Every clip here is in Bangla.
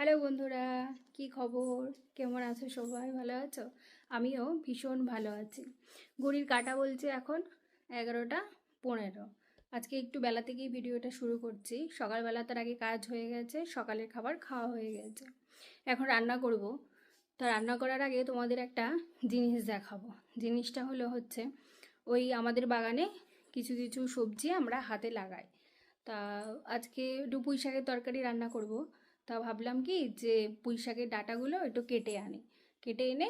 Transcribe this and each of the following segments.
হ্যালো বন্ধুরা, কি খবর? কেমন আছো সবাই? ভালো আছো? আমিও ভীষণ ভালো আছি। ঘড়ির কাটা বলছে এখন এগারোটা পনেরো। আজকে একটু বেলা থেকেই ভিডিওটা শুরু করছি। সকালবেলা তার আগে কাজ হয়ে গেছে, সকালের খাবার খাওয়া হয়ে গেছে। এখন রান্না করব। তা রান্না করার আগে তোমাদের একটা জিনিস দেখাবো। জিনিসটা হলো হচ্ছে, ওই আমাদের বাগানে কিছু কিছু সবজি আমরা হাতে লাগাই। তা আজকে একটু পুঁই শাকের তরকারি রান্না করব। তা ভাবলাম কি যে পুঁই শাকের ডাঁটাগুলো একটু কেটে আনি। কেটে এনে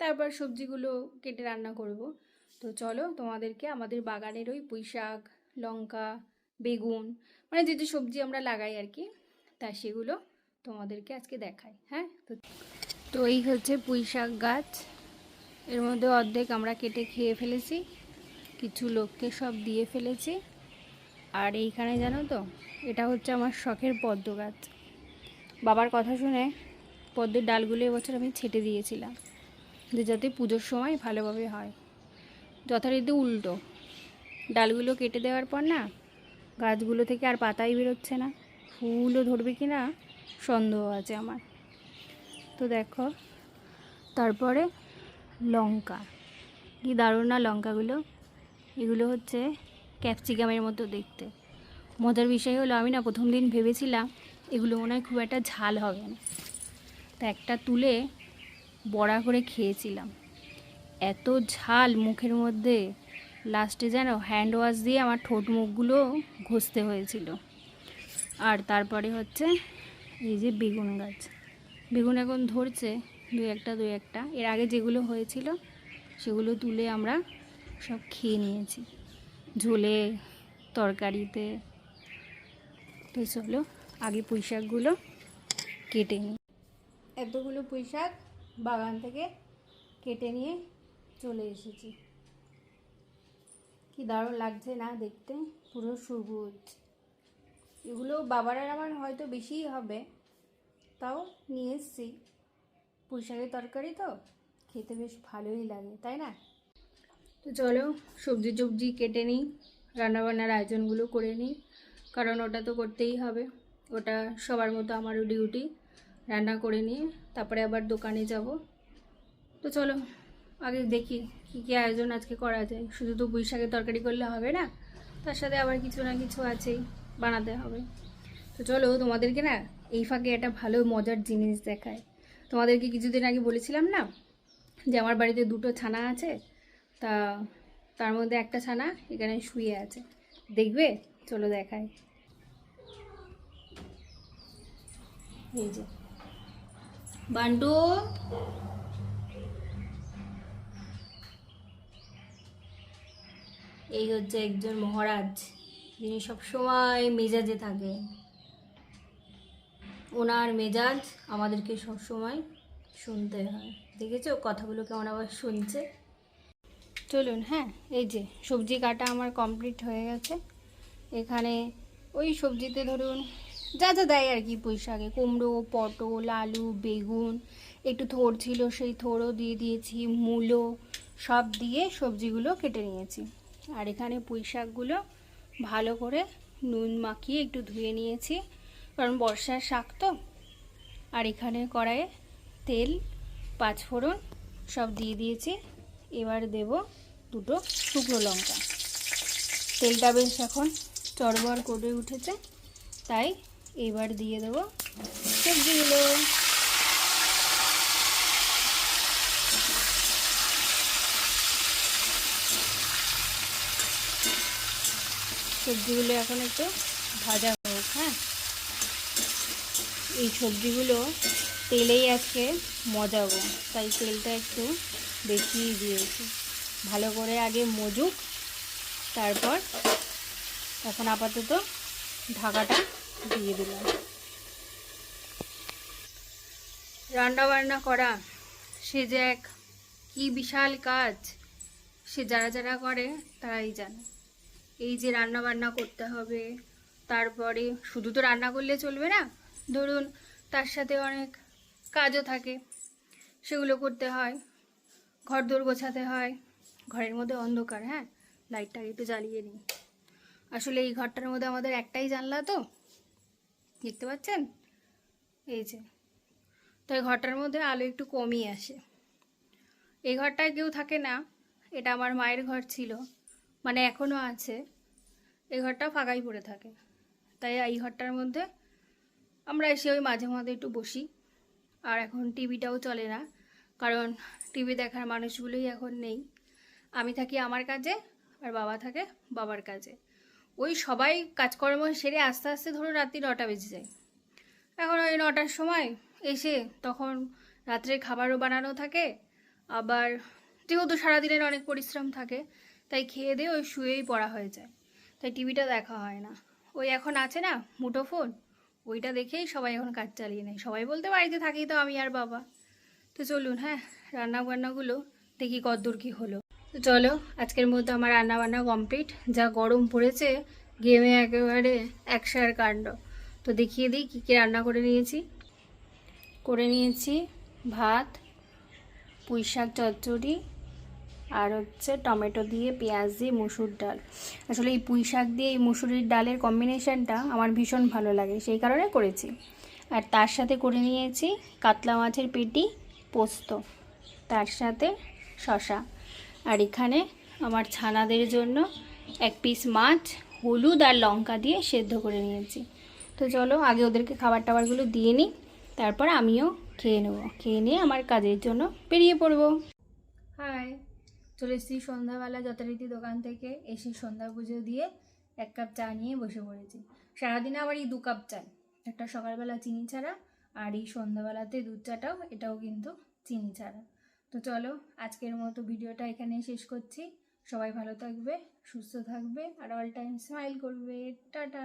তারপর সবজিগুলো কেটে রান্না করব। তো চলো তোমাদেরকে আমাদের বাগানের ওই পুঁই শাক লঙ্কা, বেগুন মানে যে যে সবজি আমরা লাগাই আর কি, তা সেগুলো তোমাদেরকে আজকে দেখাই হ্যাঁ? তো তো এই হচ্ছে পুঁই শাক গাছ। এর মধ্যে অর্ধেক আমরা কেটে খেয়ে ফেলেছি, কিছু লোককে সব দিয়ে ফেলেছি। আর এইখানে জানো তো, এটা হচ্ছে আমার শখের পদ্ম গাছ। বাবার কথা শুনে পদ্মের ডালগুলো এবছর আমি ছেটে দিয়েছিলাম, যে যাতে পুজোর সময় ভালোভাবে হয়। যথারীতি উল্টো, ডালগুলো কেটে দেওয়ার পর না গাছগুলো থেকে আর পাতাই বেরোচ্ছে না। ফুলও ধরবে কি না, সন্দেহ আছে আমার। তো দেখো, তারপরে লঙ্কা, কি দারুণ না লঙ্কাগুলো? এগুলো হচ্ছে ক্যাপসিকামের মতো দেখতে। মজার বিষয় হলো, আমি না প্রথম দিন ভেবেছিলাম এগুলো মনে হয় খুব একটা ঝাল হবে না। তা একটা তুলে বড়া করে খেয়েছিলাম। এত ঝাল মুখের মধ্যে, লাস্টে যেন হ্যান্ড ওয়াশ দিয়ে আমার ঠোঁট মুখগুলো ঘষতে হয়েছিল। আর তারপরে হচ্ছে এই যে বেগুন গাছ। বেগুন এখন ধরছে দু একটা দু একটা। এর আগে যেগুলো হয়েছিল, সেগুলো তুলে আমরা সব খেয়ে নিয়েছি। ঝোলে, তরকারিতে, তো চলো আগে পুঁই শাকগুলো কেটে নিই। এতগুলো পুঁই শাক বাগান থেকে কেটে নিয়ে চলে এসেছি। কি দারুণ লাগছে না দেখতে? পুরো সবুজ। এগুলো বাবার আর আমার হয়তো বেশিই হবে, তাও নিয়ে এসছি। পুঁই শাকের তরকারি তো খেতে বেশ ভালোই লাগে, তাই না? তো চলো সবজি টবজি কেটে নিই, রান্নাবান্নার আয়োজনগুলো করে নিই, কারণ ওটা তো করতেই হবে। ওটা সবার মতো আমারও ডিউটি রান্না করে নিয়ে তারপরে আবার দোকানে যাব। তো চলো, আগে দেখি কী কী আয়োজন আজকে করা যায়। শুধু তো শাকের তরকারি করলে হবে না, তার সাথে আবার কিছু না কিছু আছেই, বানাতে হবে। তো চলো, তোমাদেরকে না এই ফাঁকে একটা ভালো মজার জিনিস দেখায় তোমাদেরকে কিছুদিন আগে বলেছিলাম না, যে আমার বাড়িতে দুটো ছানা আছে, তা তার মধ্যে একটা ছানা এখানে শুয়ে আছে। দেখবে? চলো দেখায় এই যে। বান্টু। এই হচ্ছে একজন মহারাজ, যিনি সবসময় মেজাজে থাকে। ওনার মেজাজ আমাদেরকে সবসময় শুনতে হয়। দেখেছ? কথাগুলো কেমন আবার শুনছে। চলুন হ্যাঁ এই যে সবজি কাটা আমার কমপ্লিট হয়ে গেছে। এখানে ওই সবজিতে ধরুন যা যা দেয় আর কি পুঁই শাকে কুমড়ো, পটল, আলু, বেগুন, একটু থোড় ছিল সেই থোড়ও দিয়ে দিয়েছি, মূলো সব দিয়ে সবজিগুলো কেটে নিয়েছি। আর এখানে পুঁই শাকগুলো ভালো করে নুন মাখিয়ে একটু ধুয়ে নিয়েছি, কারণ বর্ষার শাক তো। আর এখানে কড়াইয়ে তেল, পাঁচফোড়ন সব দিয়ে দিয়েছি। এবার দেব দুটো শুকনো লঙ্কা। তেলটা বেশ এখন চড়বড় করে উঠেছে, তাই এবার দিয়ে দেবো সবজিগুলো। সবজিগুলো এখন একটু ভাজা হোক হ্যাঁ? এই সবজিগুলো তেলেই আজকে মজাবো, তাই তেলটা একটু বেশিই দিয়েছি। ভালো করে আগে মজুক, তারপর এখন আপাতত ঢাকাটা দিয়ে দিলাম। রান্না বান্না করা, সে যে এক কি বিশাল কাজ, সে যারা যারা করে তারাই জানে। এই যে রান্না বান্না করতে হবে, তারপরে শুধু তো রান্না করলে চলবে না, ধরুন তার সাথে অনেক কাজও থাকে, সেগুলো করতে হয় ঘর দোর গোছাতে হয়, ঘরের মধ্যে অন্ধকার হ্যাঁ? লাইটটা একটু জ্বালিয়ে নিই। আসলে এই ঘরটার মধ্যে আমাদের একটাই জানলা তো দেখতে পাচ্ছেন? এই যে। তাই ঘরটার মধ্যে আলো একটু কমই আসে। এই ঘরটায় কেউ থাকে না। এটা আমার মায়ের ঘর ছিল। মানে এখনও আছে। এই ঘরটা ফাঁকাই পড়ে থাকে। তাই এই ঘরটার মধ্যে আমরা এসে ওই মাঝে মাঝে একটু বসি। আর এখন টিভিটাও চলে না। কারণ টিভি দেখার মানুষগুলোই এখন নেই। আমি থাকি আমার কাজে আর বাবা থাকে বাবার কাজে। ওই সবাই কাজকর্ম সেরে আস্তে আস্তে ধরো রাত্রি নটা বেজে যায়। এখন ওই নটার সময় এসে তখন রাত্রে খাবারও বানানো থাকে, আবার যেহেতু সারাদিনের অনেক পরিশ্রম থাকে, তাই খেয়ে দিয়ে ওই শুয়েই পড়া হয়ে যায়। তাই টিভিটা দেখা হয় না। ওই এখন আছে না মুঠো ফোন, ওইটা দেখেই সবাই এখন কাজ চালিয়ে নেয়। সবাই বলতে বাড়িতে থাকি তো আমি আর বাবা। তো চলুন হ্যাঁ রান্না বান্নাগুলো দেখি কতদূর কী হলো। তো চলো, আজকের মধ্যে আমার রান্না বান্না কমপ্লিট যা গরম পড়েছে গেমে একেবারে একশার কাণ্ড। তো দেখিয়ে দিই কী কী রান্না করে নিয়েছি। করে নিয়েছি ভাত, পুঁই শাক, চচ্চড়ি, আর হচ্ছে টমেটো দিয়ে পেঁয়াজ দিয়ে মুসুর ডাল। আসলে এই পুঁই শাক দিয়ে এই মুসুরির ডালের কম্বিনেশানটা আমার ভীষণ ভালো লাগে, সেই কারণে করেছি। আর তার সাথে করে নিয়েছি কাতলা মাছের পেটি, পোস্ত, তার সাথে শশা আর এখানে আমার ছানাদের জন্য এক পিস মাছ, হলুদ আর লঙ্কা দিয়ে সেদ্ধ করে নিয়েছি। তো চলো আগে ওদেরকে খাবার টাবারগুলো দিয়ে নিই, তারপর আমিও খেয়ে নেব। খেয়ে নিয়ে আমার কাজের জন্য বেরিয়ে পড়ব। হাই, চলে এসেছি সন্ধ্যাবেলা যথারীতি দোকান থেকে, এসে সন্ধ্যা পুজো দিয়ে এক কাপ চা নিয়ে বসে পড়েছি। সারাদিনে আবার এই দু কাপ চাই একটা সকালবেলা চিনি ছাড়া আর এই সন্ধ্যাবেলাতে দুধ চাটাও, এটাও কিন্তু চিনি ছাড়া। তো চলো, আজকের মতো ভিডিওটা এখানেই শেষ করছি। সবাই ভালো থাকবে, সুস্থ থাকবে, আর অল টাইম স্মাইল করবে। টাটা!